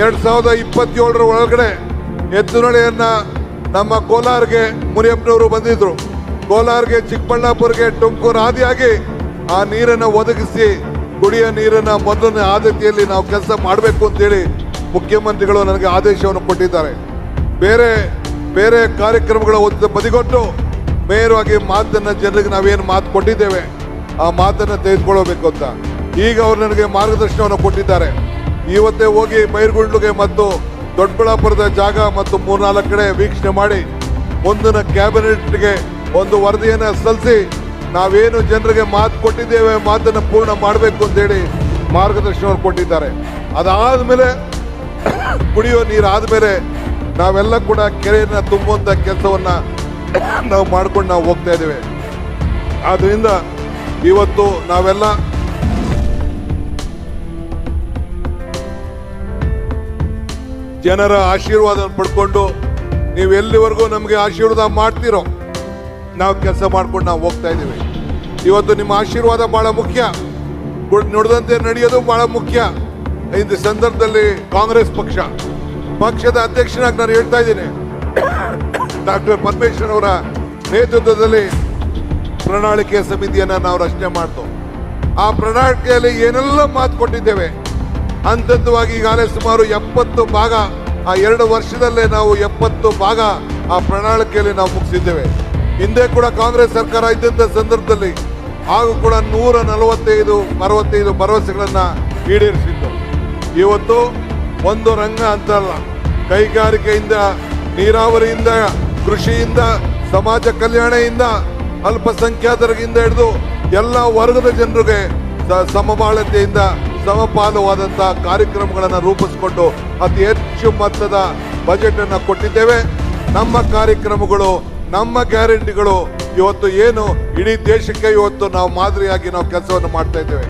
ಎರಡ್ ಸಾವಿರದ ಇಪ್ಪತ್ತೇಳರ ಒಳಗಡೆ ಎತ್ತುನಳೆಯನ್ನ ನಮ್ಮ ಕೋಲಾರ್ಗೆ ಮುನಿಯಪ್ಪನವರು ಬಂದಿದ್ರು. ಕೋಲಾರ್ಗೆ ಚಿಕ್ಕಬಳ್ಳಾಪುರ್ಗೆ ತುಮಕೂರು ಆದಿಯಾಗಿ ಆ ನೀರನ್ನು ಒದಗಿಸಿ ಕುಡಿಯ ನೀರನ್ನ ಮೊದಲನೇ ಆದ್ಯತೆಯಲ್ಲಿ ನಾವು ಕೆಲಸ ಮಾಡಬೇಕು ಅಂತೇಳಿ ಮುಖ್ಯಮಂತ್ರಿಗಳು ನನಗೆ ಆದೇಶವನ್ನು ಕೊಟ್ಟಿದ್ದಾರೆ. ಬೇರೆ ಬೇರೆ ಕಾರ್ಯಕ್ರಮಗಳ ಒಂದು ಬದಿಗೊಟ್ಟು ನೇರವಾಗಿ ಮಾತನ್ನ ಜನರಿಗೆ ನಾವೇನು ಮಾತು ಕೊಟ್ಟಿದ್ದೇವೆ, ಆ ಮಾತನ್ನ ತೆಗೆದುಕೊಳ್ಳಬೇಕು ಅಂತ. ಈಗ ಅವರು ನನಗೆ ಮಾರ್ಗದರ್ಶನವನ್ನು ಕೊಟ್ಟಿದ್ದಾರೆ. ಇವತ್ತೇ ಹೋಗಿ ಬೈರ್ಗುಂಡ್ಲುಗೆ ಮತ್ತು ದೊಡ್ಡಬಳ್ಳಾಪುರದ ಜಾಗ ಮತ್ತು ಮೂರ್ನಾಲ್ಕು ಕಡೆ ವೀಕ್ಷಣೆ ಮಾಡಿ. ಮುಂದಿನ ಕ್ಯಾಬಿನೆಟ್ಗೆ ಒಂದು ವರದಿಯನ್ನು ಸಲ್ಲಿಸಿ ನಾವೇನು ಜನರಿಗೆ ಮಾತು ಕೊಟ್ಟಿದ್ದೇವೆ, ಮಾತನ್ನು ಪೂರ್ಣ ಮಾಡಬೇಕು ಅಂತೇಳಿ ಮಾರ್ಗದರ್ಶನ ಕೊಟ್ಟಿದ್ದಾರೆ. ಅದಾದ್ಮೇಲೆ ಕುಡಿಯೋ ನೀರು ಆದ್ಮೇಲೆ ನಾವೆಲ್ಲ ಕೂಡ ಕೆರೆಯನ್ನು ತುಂಬುವಂಥ ಕೆಲಸವನ್ನು ನಾವು ಮಾಡ್ಕೊಂಡು ನಾವು ಹೋಗ್ತಾ ಇದ್ದೇವೆ. ಆದ್ದರಿಂದ ಇವತ್ತು ನಾವೆಲ್ಲ ಜನರ ಆಶೀರ್ವಾದ ಪಡ್ಕೊಂಡು ನೀವು ಎಲ್ಲಿವರೆಗೂ ನಮಗೆ ಆಶೀರ್ವಾದ ಮಾಡ್ತೀರೋ ನಾವು ಕೆಲಸ ಮಾಡ್ಕೊಂಡು ನಾವು ಹೋಗ್ತಾ ಇದ್ದೀವಿ. ಇವತ್ತು ನಿಮ್ಮ ಆಶೀರ್ವಾದ ಬಹಳ ಮುಖ್ಯ. ನುಡಿದಂತೆ ನಡೆಯೋದು ಬಹಳ ಮುಖ್ಯ. ಇಂದು ಸಂದರ್ಭದಲ್ಲಿ ಕಾಂಗ್ರೆಸ್ ಪಕ್ಷ, ಪಕ್ಷದ ಅಧ್ಯಕ್ಷನಾಗಿ ನಾನು ಹೇಳ್ತಾ ಇದ್ದೀನಿ. ಡಾಕ್ಟರ್ ಪರಮೇಶ್ವರ್ ಅವರ ನೇತೃತ್ವದಲ್ಲಿ ಪ್ರಣಾಳಿಕೆ ಸಮಿತಿಯನ್ನ ನಾವು ರಚನೆ ಮಾಡ್ತು ಆ ಪ್ರಣಾಳಿಕೆಯಲ್ಲಿ ಏನೆಲ್ಲ ಮಾತು ಕೊಟ್ಟಿದ್ದೇವೆ ಹಂತವಾಗಿ ಈಗಾಗಲೇ ಸುಮಾರು ಎಪ್ಪತ್ತು ಭಾಗ, ಆ ಎರಡು ವರ್ಷದಲ್ಲೇ ನಾವು ಎಪ್ಪತ್ತು ಭಾಗ ಆ ಪ್ರಣಾಳಿಕೆಯಲ್ಲಿ ನಾವು ಮುಗಿಸಿದ್ದೇವೆ. ಹಿಂದೆ ಕೂಡ ಕಾಂಗ್ರೆಸ್ ಸರ್ಕಾರ ಇದ್ದಂಥ ಸಂದರ್ಭದಲ್ಲಿ ಹಾಗೂ ಕೂಡ ನೂರ ನಲವತ್ತೈದು ಅರವತ್ತೈದು ಭರವಸೆಗಳನ್ನು ಈಡೇರಿಸಿದ್ದು ಇವತ್ತು ಒಂದು ರಂಗ ಅಂತಲ್ಲ ಕೈಗಾರಿಕೆಯಿಂದ, ನೀರಾವರಿಯಿಂದ, ಕೃಷಿಯಿಂದ, ಸಮಾಜ ಕಲ್ಯಾಣದಿಂದ ಅಲ್ಪಸಂಖ್ಯಾತರಿಗಿಂದ ಹಿಡಿದು ಎಲ್ಲ ವರ್ಗದ ಜನರಿಗೆ ಸಮಬಾಳತೆಯಿಂದ ಸಮಪಾಲುವಾದಂತಹ ಕಾರ್ಯಕ್ರಮಗಳನ್ನು ರೂಪಿಸಿಕೊಂಡು ಅತಿ ಹೆಚ್ಚು ಮೊತ್ತದ ಬಜೆಟ್ ಅನ್ನು ಕೊಟ್ಟಿದ್ದೇವೆ. ನಮ್ಮ ಕಾರ್ಯಕ್ರಮಗಳು, ನಮ್ಮ ಗ್ಯಾರಂಟಿಗಳು ಇವತ್ತು ಏನು ಇಡೀ ದೇಶಕ್ಕೆ ಇವತ್ತು ನಾವು ಮಾದರಿಯಾಗಿ ನಾವು ಕೆಲಸವನ್ನು ಮಾಡ್ತಾ ಇದ್ದೇವೆ.